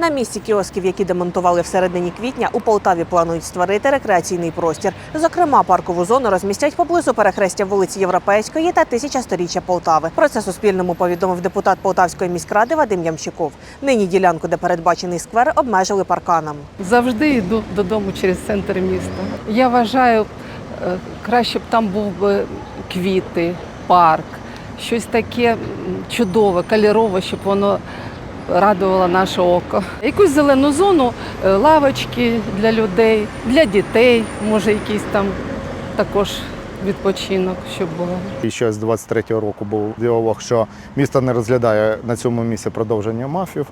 На місці кіосків, які демонтували всередині квітня, у Полтаві планують створити рекреаційний простір. Зокрема, паркову зону розмістять поблизу перехрестя вулиці Європейської та тисячасторіччя Полтави. Про це Суспільному повідомив депутат Полтавської міськради Вадим Ямщиков. Нині ділянку, де передбачений сквер, обмежили парканом. Завжди йду додому через центр міста. Я вважаю, е, краще б там був би квіти, парк, щось таке чудове, кольорове, щоб воно радувало наше око. Якусь зелену зону, е, лавочки для людей, для дітей, може якийсь там також відпочинок, щоб було. І ще з 23-го року був діалог, що місто не розглядає на цьому місці продовження мафів.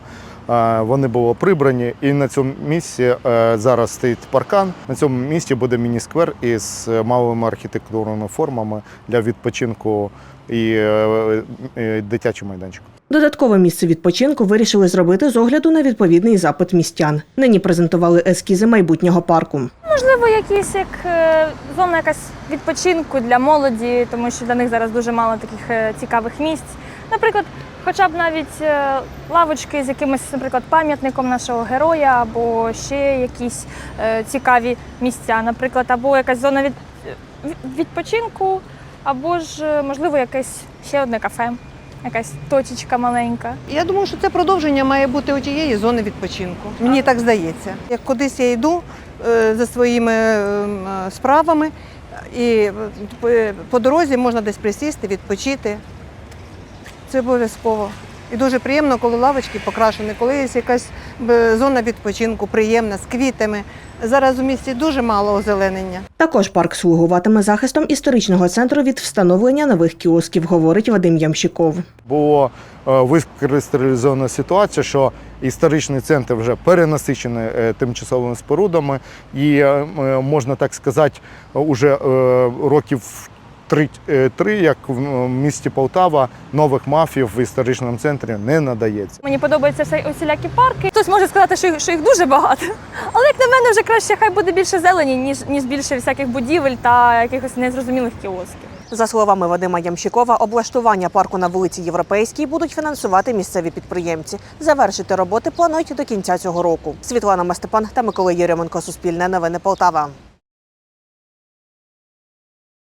Вони були прибрані, і на цьому місці е, зараз стоїть паркан. На цьому місці буде міні-сквер із малими архітектурними формами для відпочинку і е, е, дитячий майданчик. Додаткове місце відпочинку вирішили зробити з огляду на відповідний запит містян. Нині презентували ескізи майбутнього парку. Можливо, якісь як зона якась відпочинку для молоді, тому що для них зараз дуже мало таких цікавих місць. Наприклад, хоча б навіть е, лавочки з якимось, наприклад, пам'ятником нашого героя, або ще якісь е, цікаві місця, наприклад, або якась зона від, від- відпочинку, або ж, е, можливо, якесь ще одне кафе, якась точечка маленька. Я думаю, що це продовження має бути у тієї зони відпочинку. Мені так здається. Як кудись я йду за своїми справами, і по дорозі можна десь присісти, відпочити. Це обов'язково. І дуже приємно, коли лавочки покрашені, коли є якась зона відпочинку, приємна, з квітами. Зараз у місті дуже мало озеленення. Також парк слугуватиме захистом історичного центру від встановлення нових кіосків, говорить Вадим Ямщиков. Було е, викристалізована ситуація, що історичний центр вже перенасичений е, тимчасовими спорудами, і е, можна так сказати, уже років три, е, три, як в е, місті Полтава, нових мафів в історичному центрі не надається. Мені подобаються всі усілякі парки. Хтось може сказати, що їх, що їх дуже багато. Але як на мене, вже краще хай буде більше зелені, ніж, ніж більше всяких будівель та якихось незрозумілих кіосків. За словами Вадима Ямщикова, облаштування парку на вулиці Європейській будуть фінансувати місцеві підприємці. Завершити роботи планують до кінця цього року. Світлана Мастепан та Микола Єременко. Суспільне новини Полтава.